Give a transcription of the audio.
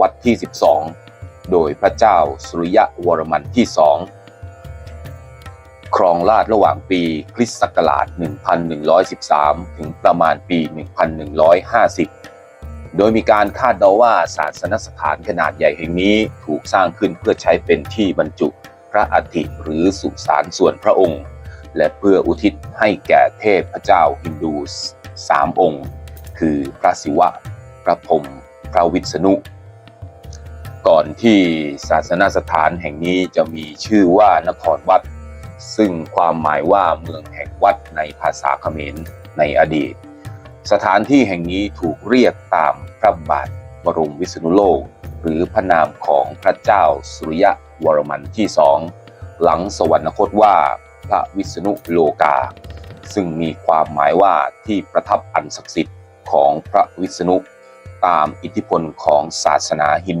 วัดที่ 12 โดยพระเจ้าสุริยะวรมันที่สองครองราชระหว่างปีคริสต์ศักราช 1113 ถึงประมาณปี 1150 โดยมีการคาดเดาว่าศาสนสถานขนาดใหญ่แห่งนี้ถูกสร้างขึ้นเพื่อใช้เป็นที่บรรจุพระอัฐิหรือสุสานส่วนพระองค์ และเพื่ออุทิศให้แก่เทพเจ้าฮินดูสามองค์ คือพระศิวะ พระพรหมพระวิษณุ ก่อนที่ศาสนสถานแห่งนี้จะมีชื่อว่านครวัด ซึ่งความหมายว่าเมืองแห่งวัดในภาษาเขมรในอดีต สถานที่แห่งนี้ถูกเรียกตามพระบาทบรมวิษณุโลก หรือพระนามของพระเจ้าสุริยะวรมันที่สองหลังสวรรคตว่าพระวิษณุโลกา ซึ่งมีความหมายว่าที่ประทับอันศักดิ์สิทธิ์ของพระวิษณุตามอิทธิพลของศาสนาฮิน